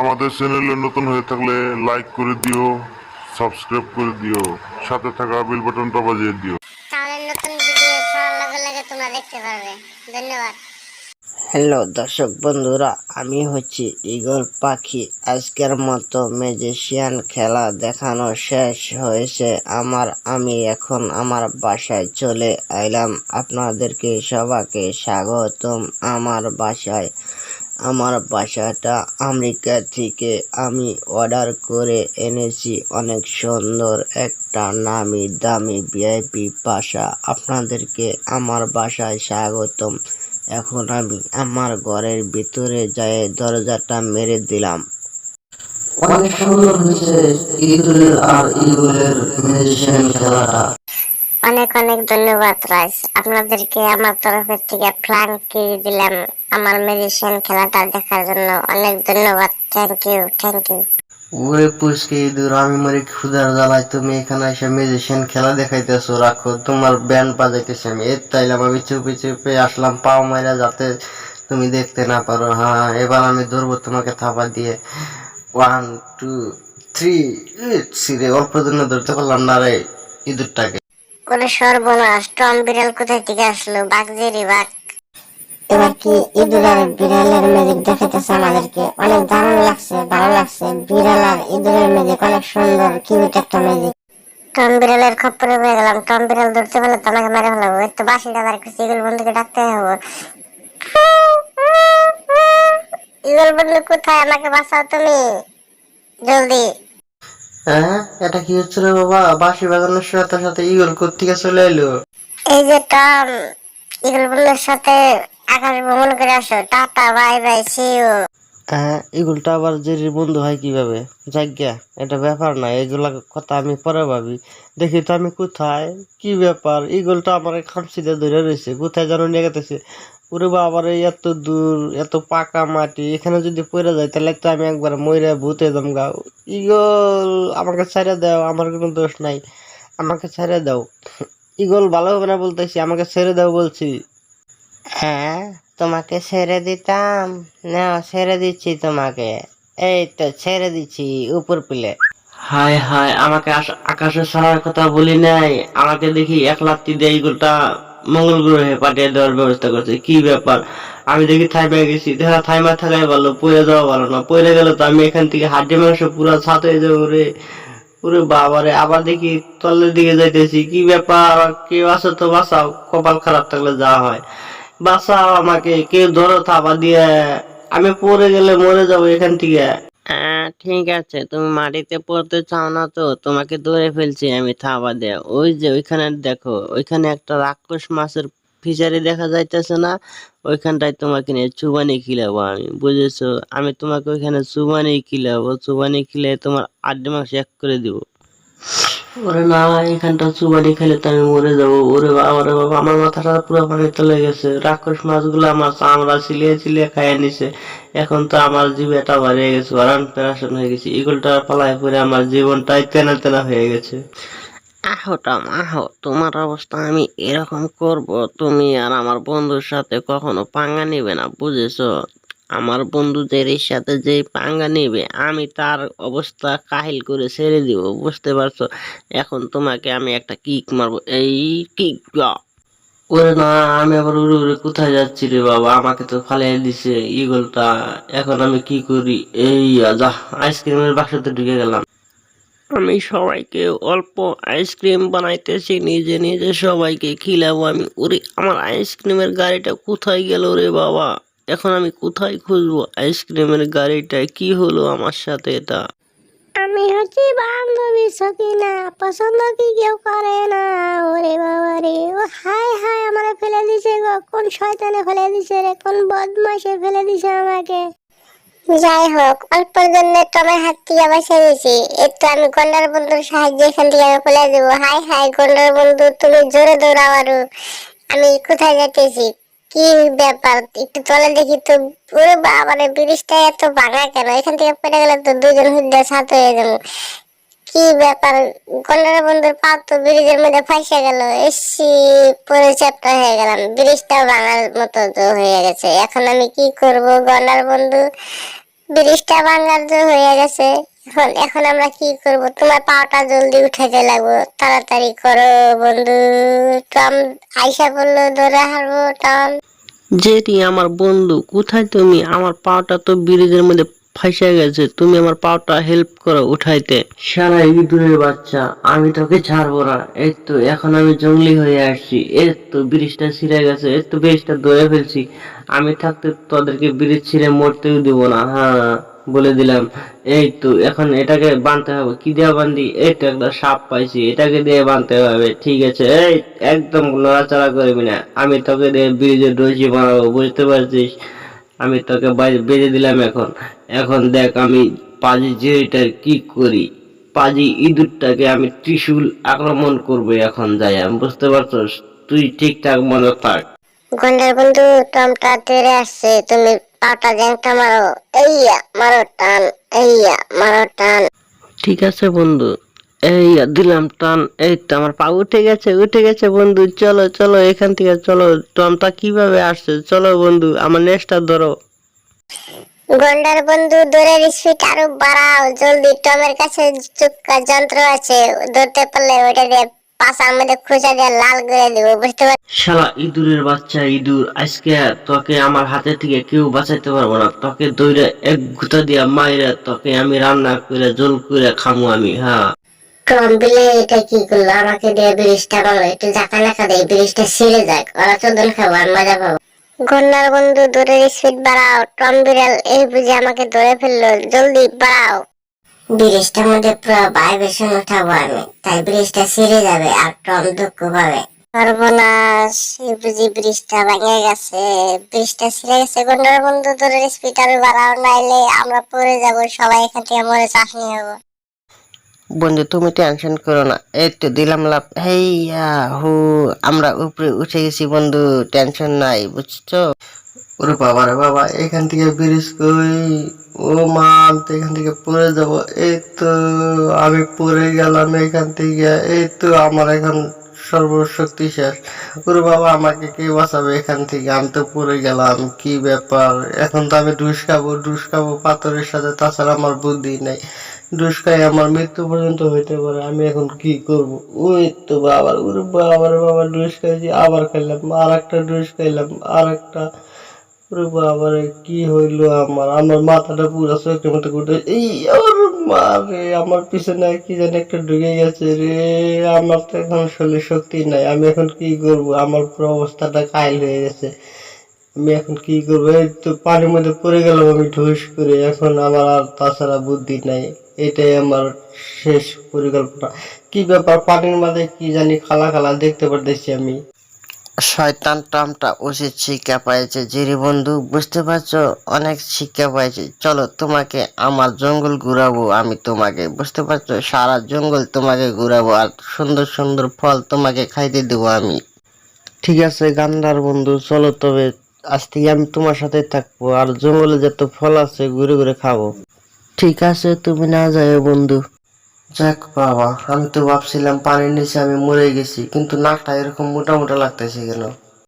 আমাদের চ্যানেলে নতুন হয়ে থাকলে লাইক করে দিও সাবস্ক্রাইব করে দিও সাথে থাকা বেল বাটনটা বাজিয়ে দিও। তাহলে নতুন ভিডিও ছাড়ার লগে লগে তোমরা দেখতে পারবে। ধন্যবাদ। হ্যালো দর্শক বন্ধুরা আমি হচ্ছি ইগল পাখি। আজকের মতো ম্যাজিশিয়ান খেলা দেখানো শেষ হয়েছে। আমার আমি এখন আমার বাসায় চলে আইলাম। আপনাদেরকে সবাইকে স্বাগতম। আমার বাসায় আমার বাসাটা আমেরিকা থেকে আমি অর্ডার করে এনেছি। অনেক সুন্দর একটা নামি দামি ভিআইপি বাসা। আপনাদেরকে আমার বাসায় স্বাগতম। এখন আমি আমার ঘরের ভিতরে যাই দরজাটা মেরে দিলাম। অনেক সুন্দর হয়েছে ইঁদুরের আর ম্যাজিশিয়ান খেলাটা। অনেক অনেক ধন্যবাদ রাজ আপনাদেরকে আমার তরফের থেকে ফ্লাঙ্কি দিলাম আমার ম্যাজিশিয়ান খেলাটা দেখার জন্য। অনেক ধন্যবাদ। থ্যাংক ইউ থ্যাংক ইউ ওরে পুষকে ইঁদুর আমি মরি ক্ষুদার জ্বালাই তুমি এখানে এসে ম্যাজিশিয়ান খেলা দেখাইতেছো, রাখো। তোমার ব্যান্ড বাজাইতেছি আমি। এর তাইলাম আমি চুপে চুপে আসলাম, পাও মাইরা যাতে তুমি দেখতে না পারো। হ্যাঁ এবার আমি ধরবো তোমাকে থাপা দিয়ে। ওয়ান টু থ্রি সিরে অল্প জন্য ধরতে পারলাম না রে, ইঁদুরটাকে। ওরে সর্বনাশ। টম বিড়াল কোথায় থেকে আসলো? বাঘজেরি বাঘ। এবার কি ইঁদুর আর বিড়ালের ম্যাজিক দেখাইতেছে আমাদেরকে? অনেক দারুণ লাগছে ভালো লাগছে। বিড়াল আর ইঁদুরের ম্যাজিক অনেক সুন্দর কিউট একটা ম্যাজিক টম বিড়ালের খপ্পরে গেলাম। টম বিড়াল ধরতে পারলে তো আমাকে মেরে ফেলাবো। একটু বাসি দাদার কিছু ইগল বন্ধুকে ডাকতে হবে। ইগল বন্ধু কোথায়? আমাকে বাঁচাও তুমি। জলদি। হ্যাঁ? এটা কি হচ্ছে রে বাবা? বাঁশি বাজানোর সাথে সাথে ইগল কোথেকে চলে এলো এই যে টম ইগল বন্ধুর সাথে আকাশ ভ্রমণ করে আসো। Tata, bye bye see you হ্যাঁ এগুলোটা আবার জেরির বন্ধু হয় কীভাবে? যাজ্ঞা এটা ব্যাপার না, এগুলা কথা আমি পরে ভাবি। দেখি তো আমি কোথায়? কি ব্যাপার? ইগলটা আমার খামসিতে ধরে রয়েছে, কোথায় যেন নিয়ে গেতেছে। ওরে বাবার, এত দূর, এত পাকা মাটি, এখানে যদি পড়ে যায়, তাহলে তো আমি একবার মরে ভূতে দম গা। ইগল, আমাকে ছেড়ে দাও, আমার কোনো দোষ নাই। আমাকে ছেড়ে দাও। ইগল ভালো হবে না বলতেছি, আমাকে ছেড়ে দাও বলছি। হ্যাঁ তোমাকে ছেড়ে দিতাম। না ছেড়ে দিচ্ছি তোমাকে। এই তো, ছেড়ে দিচ্ছি উপর পিলে। হায় হায়, আমাকে আকাশে ছাড়ার কথা বলি নাই। আমাকে দেখি এক লাত্তি দিয়ে এইগুলোটা মঙ্গল গ্রহে পাঠিয়ে দেওয়ার ব্যবস্থা করছে। কি ব্যাপার? আমি দেখি থাইমা গেছি। দেখা থাইমা থাকাই ভালো, পড়ে যাওয়া ভালো না। পড়ে গেলে তো আমি এখান থেকে হাড্ডি মাংস পুরো ছাত হয়ে যাব রে। ওরে বাবারে, আবার দেখি তলের দিকে যাইতেছি। কি ব্যাপার? কেউ আছে তো বাঁচাও, কপাল খারাপ থাকলে যা হয়। বাঁচাও আমাকে, কেউ ধরো থাবা দিয়ে, আমি পড়ে গেলে মরে যাব এখান থেকে। হ্যাঁ ঠিক আছে, তুমি মাটিতে পড়তে চাও না তো, তোমাকে ধরে ফেলছি আমি থাবা দিয়ে। ওই যে ওইখানে দেখো, ওইখানে একটা রাক্ষস মাছের ফিশারি দেখা যাইতেছে না? ওইখানটায় তোমাকে নিয়ে চুবানি খিলাবো আমি, বুঝেছ? আমি তোমাকে ওইখানে চুবানি খিলাবো, চুবানি খিলে তোমার আড্ডি মাংস এক করে দিব। ওরে না, এখানটা চুবানি খেলে তো আমি মরে যাব। ওরে বাবা রে বাবা, আমার মাথাটা পুরো পানি চলে গেছে রাক্ষস মাছগুলো আমার চামড়া চিলিয়ে চিলিয়ে খাইয়ে নিছে। এখন তো আমার জীবেটা বাড়িয়ে গেছে অরান প্যারাশন হয়ে গেছে। ইগলটা পালায় পরে আমার জীবনটাই তেনা তেনা হয়ে গেছে। আহো টম আহো তোমার অবস্থা আমি এরকম করব, তুমি আর আমার বন্ধুর সাথে কখনো পাঙ্গা নিবে না, বুঝেছ? আমার বন্ধুদের সাথে যে পাঙ্গা নেবে আমি তার অবস্থা কাহিল করে ছেড়ে দিব বুঝতে পারছ? এখন তোমাকে আমি একটা কিক মারবো এই কিক ওরে না আমি আবার উড়ে উড়ে কোথায় যাচ্ছি রে বাবা? আমাকে তো ফালিয়ে দিছে ইগলটা এখন আমি কি করি? এই যা আইসক্রিমের বাক্সতে ঢুকে গেলাম। আমি সবাইকে অল্প আইসক্রিম বানাইতেছি নিজে নিজে সবাইকে খিলাবো আমি। ওরে আমার আইসক্রিমের গাড়িটা কোথায় গেল রে বাবা? এখন আমি কোথায় খুঁজবো? আইসক্রিমের গাড়িটা কি হলো আমার সাথে এটা? আমি হচ্ছি বান্ধবী সকিনা পছন্দ কি কেউ করে না? ওরে বাবা রে ও হাই হাই আমারে ফেলে দিছে গো। কোন শয়তানে ফেলে দিছে রে কোন বদমাইশে ফেলে দিছে আমাকে? যাই হোক অল্পের জন্য তোমার হাত থেকে বাঁচিয়ে দিয়েছি একটু আমি গন্ডার বন্ধুর সাহায্যে এখান থেকে আমি ফেলে দেবো। হাই হাই গন্ডার বন্ধু তুমি জোরে দৌড়াও আরও। আমি কোথায় যাইতেছি কি ব্যাপার? একটু তলে দেখি তো। ওরে বাবারে, ব্রিজটা এত ভাঙা কেন? এখান থেকে পড়ে গেলে তো দুজন হুদ্দা সাত হয়ে যাব। কি ব্যাপার? গন্ডার বন্ধুর পা তো ব্রিজের মধ্যে ফাঁসে গেল। এসি পরে চ্যাপ্টা হয়ে গেলাম। ব্রিজটা ভাঙার মতো তো হয়ে গেছে। এখন আমি কি করব? গন্ডার বন্ধু ব্রিজটা ভাঙার তো হয়ে গেছে। এখন এখন আমরা কি করব? তোমার পাওটা জলদি উঠাইতে লাগবো। তাড়াতাড়ি করো বন্ধু। টম আইসা বলল ধরে হারবো টম। জেরি আমার বন্ধু কোথায় তুমি? আমার পাওটা তো ব্রিজের মধ্যে ফাঁসে গেছে। তুমি আমার পাওটা হেল্প করো উঠাইতে। সারা ইঁদুরের বাচ্চা আমি তোকে ছাড়বো না। এই তো এখন আমি জঙ্গলি হয়ে আসছি। এই তো ব্রিজটা ছিঁড়ে গেছে। এই তো ব্রিজটা ধরে ফেলছি। আমি থাকতে তোদেরকে ব্রিজ ছিঁড়ে মরতেও দিব না। হ্যাঁ। বলে দিলাম, এই তো, এখন এটাকে বানতে হবে। কি দিয়ে বান্ধি এই তো একটা সাপ পাইছি, এটাকে দিয়ে বানতে হবে। ঠিক আছে, এই একদম নড়াচড়া করবি না। আমি তোকে দিয়ে ব্রিজের রশি বানাবো, বুঝতে পারছিস? আমি তোকে বেঁধে দিলাম এখন। এখন দেখ আমি পাজি জেরিটার কি করি। পাজি ইঁদুরটাকে আমি ত্রিশূল আক্রমণ করব এখন যাই আমি বুঝতে পারছস? তুই ঠিকঠাক মনে থাক। গন্ডার বন্ধু, টমটা তেরে আসছে, তুমি পাটা জ্যাংটা মারো এইয়া মারো টান এইয়া মারো টান। ঠিক আছে বন্ধু এই দিলাম টান এই তো আমার পা উঠে গেছে উঠে গেছে বন্ধু চলো চলো এখান থেকে চলো টমটা কীভাবে আসছে চলো বন্ধু আমার নেক্সটটা ধরো। গন্ডার বন্ধু দৌড়ের স্পিড আরও বাড়াও জলদি টমের কাছে চুক্কা যন্ত্র আছে ধরতে পারলে ওটা দিয়ে পাশার মধ্যে খুঁজা দিয়ে লাল করে দিব বুঝতে পার শালা ইঁদুরের বাচ্চা ইঁদুর। আজকে তোকে আমার হাতে থেকে কেউ বাঁচাইতে পারব না। তোকে দইরা এক গুতা দিয়া মাইরা তোকে আমি রান্না করে জল করে খামু আমি হ্যাঁ। এটা কি করল? আমাকে দিয়ে ব্রিজটা বলো একটু জাকা লেখা দেয় ব্রিজটা ছিঁড়ে যাক ওরা চোদন খাব আর মজা পাবো। গন্ডার বন্ধু দৌড়ের স্পিড বাড়াও টম বিড়াল এই বুঝে আমাকে ধরে ফেলল জলদি বাড়াও। ব্রিজটার মধ্যে পুরো ভাইব্রেশন উঠাবো আমি। তাই ব্রিজটা ছিঁড়ে যাবে আর টম দুঃখ পাবে। সর্বনাশ বুঝি ব্রিজটা ভেঙে গেছে। ব্রিজটা ছিঁড়ে গেছে গন্ডার বন্ধু দৌড়ের স্পিড আরও বাড়াও নাইলে আমরা পড়ে যাব সবাই এখান থেকে মরে চাষনি হব। বন্ধু তুমি টেনশন করো না এই তো দিলাম লাভ। হেইয়া হু আমরা উপরে উঠে গেছি বন্ধু টেনশন নাই বুঝছ? ওরে বাবা রে বাবা এখান থেকে ব্রিজ কই? ও মা তো এখান থেকে পড়ে যাব। এই তো, আমি পড়ে গেলাম এখান থেকে। এই তো, আমার এখন সর্বশক্তি শেষ। ওরে বাবা, আমাকে কে বাঁচাবে এখান থেকে? আমি তো পড়ে গেলাম, কি ব্যাপার? এখন তো আমি ডুস খাব ডুস খাব পাথরের সাথে, তাছাড়া আমার বুদ্ধি নাই। ডুস খাই, আমার মৃত্যু পর্যন্ত হইতে পারে, আমি এখন কি করব? ওই তো বাবা ওরে বাবা রে বাবা ডুস খাইছি, আবার খাইলাম আর একটা ডুস খাইলাম আর একটা ওরে বাবা রে কি হইল আমার? আমার মাথাটা পুরো চোখের মতো ঘুরতে এই ওর মা রে, আমার পিছনে কি জানি একটা ঢুকে গেছে রে। আমার তো এখন শরীরে শক্তি নাই। আমি এখন কি করব? আমার পুরো অবস্থাটা কাইল হয়ে গেছে। আমি এখন কি করব? এই তো পানির মধ্যে পড়ে গেলাম আমি ঢুস করে। এখন আমার আর তাছাড়া বুদ্ধি নাই। এটাই আমার শেষ পরিকল্পনা। কি ব্যাপার? পানির মধ্যে কি জানি খালা খালা দেখতে পারতেছি আমি। শয়তান টামটা উচিত শিক্ষা পাইছে। জিরি বন্ধু, বুঝতে পারছ? অনেক শিক্ষা পাইছে। চলো তোমাকে আমার জঙ্গল ঘুরাবো, আমি তোমাকে, বুঝতে পারছ? সারা জঙ্গল তোমাকে ঘুরাবো আর সুন্দর সুন্দর ফল তোমাকে খাইতে দেবো আমি। ঠিক আছে গান্ধার বন্ধু, চলো তবে আজ থেকে আমি তোমার সাথে থাকব আর জঙ্গলে যত ফল আছে ঘুরে ঘুরে খাব। ঠিক আছে, তুমি না যাও বন্ধু। যাক বাবা, আমি তো ভাবছিলাম পানির নিচে আমি মরে গেছি, কিন্তু নাকটা এরকম মোটা মোটা লাগতেছে কেন?